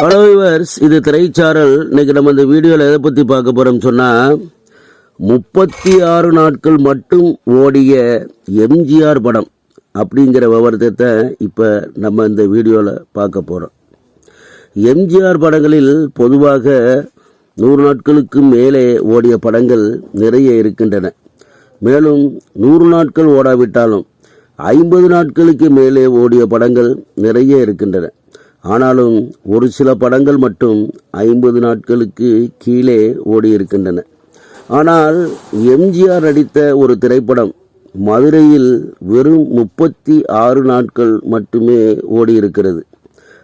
Hello viewers இது திரைச்சாரல். இன்னைக்கு நம்ம இந்த வீடியோவில் எதை பற்றி பார்க்க போகிறோம் சொன்னால் முப்பத்தி ஆறு நாட்கள் மட்டும் ஓடிய எம்ஜிஆர் படம் அப்படிங்கிற விவரத்தை இப்போ நம்ம இந்த வீடியோவில் பார்க்க போகிறோம் எம்ஜிஆர் படங்களில் பொதுவாக நூறு நாட்களுக்கு மேலே ஓடிய படங்கள் நிறைய இருக்கின்றன. மேலும் நூறு நாட்கள் ஓடாவிட்டாலும் ஐம்பது நாட்களுக்கு மேலே ஓடிய படங்கள் நிறைய இருக்கின்றன. ஆனாலும் ஒரு சில படங்கள் மட்டும் ஐம்பது நாட்களுக்கு கீழே ஓடியிருக்கின்றன. ஆனால் எம்ஜிஆர் நடித்த ஒரு திரைப்படம் மதுரையில் வெறும் முப்பத்தி ஆறு நாட்கள் மட்டுமே ஓடியிருக்கிறது.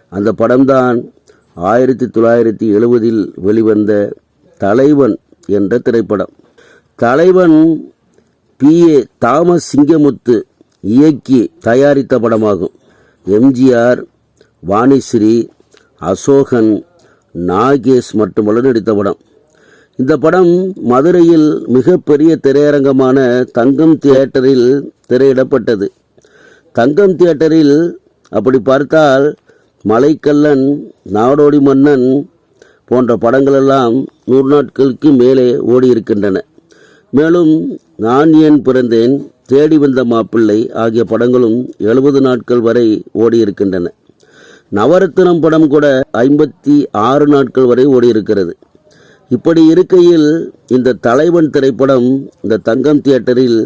அந்த படம்தான் ஆயிரத்தி தொள்ளாயிரத்தி எழுபதில் வெளிவந்த தலைவன் என்ற திரைப்படம். தலைவன் பி. ஏ. தாமஸ் சிங்கமுத்து இயக்கி தயாரித்த படமாகும். எம்ஜிஆர் வாணிஸ்ரீ அசோகன் நாகேஷ் மட்டுமல்ல நடித்த படம் இந்த படம் மதுரையில் மிகப்பெரிய திரையரங்கமான தங்கம் தியேட்டரில் திரையிடப்பட்டது. தங்கம் தியேட்டரில் அப்படி பார்த்தால் மலைக்கல்லன் நாடோடி மன்னன் போன்ற படங்களெல்லாம் நூறு நாட்களுக்கு மேலே ஓடியிருக்கின்றன. மேலும் நான் ஏன் பிறந்தேன் தேடி வந்த மாப்பிள்ளை ஆகிய படங்களும் எழுபது நாட்கள் வரை ஓடியிருக்கின்றன. நவரத்தினம் படம் கூட ஐம்பத்தி ஆறு நாட்கள் வரை ஓடியிருக்கிறது. இப்படி இருக்கையில் இந்த தலைவன் திரைப்படம் இந்த தங்கம் தியேட்டரில்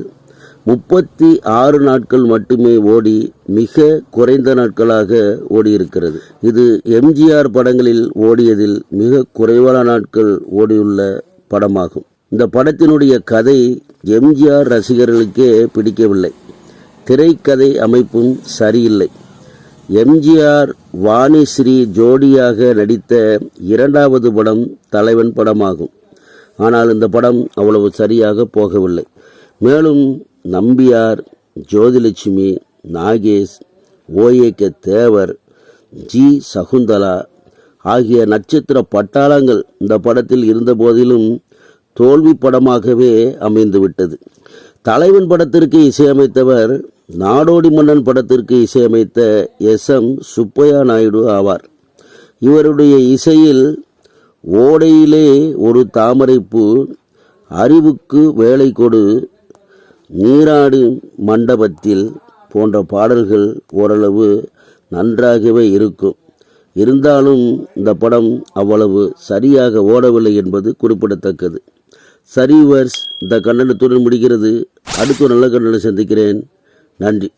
முப்பத்தி ஆறு நாட்கள் மட்டுமே ஓடி மிக குறைந்த நாட்களாக ஓடியிருக்கிறது. இது எம்ஜிஆர் படங்களில் ஓடியதில் மிக குறைவான நாட்கள் ஓடியுள்ள படமாகும். இந்த படத்தினுடைய கதை எம்ஜிஆர் ரசிகர்களுக்கே பிடிக்கவில்லை. திரைக்கதை அமைப்பும் சரியில்லை. எம்ஜிஆர் வாணிஸ்ரீ ஜோடியாக நடித்த இரண்டாவது படம் தலைவன் படமாகும். ஆனால் இந்த படம் அவ்வளவு சரியாக போகவில்லை. மேலும் Nambiar Jothilakshmi Nagesh O A K Thevar G. Sakunthala ஆகிய நட்சத்திர பட்டாளங்கள் இந்த படத்தில் இருந்த போதிலும் தோல்வி படமாகவே அமைந்துவிட்டது. தலைவன் படத்திற்கு இசையமைத்தவர் நாடோடி மன்னன் படத்திற்கு இசையமைத்த எஸ். எம். சுப்பையா நாயுடு ஆவார். இவருடைய இசையில் ஓடையிலே ஒரு தாமரைப்பூ அறிவுக்கு வேலை கொடு நீராடு மண்டபத்தில் போன்ற பாடல்கள் ஓரளவு நன்றாகவே இருக்கும். இருந்தாலும் இந்த படம் அவ்வளவு சரியாக ஓடவில்லை என்பது குறிப்பிடத்தக்கது. சரிவர்ஸ் இந்த கண்டனத்துடன் முடிகிறது. அடுத்து நல்ல கண்டனம் சந்திக்கிறேன். நன்றி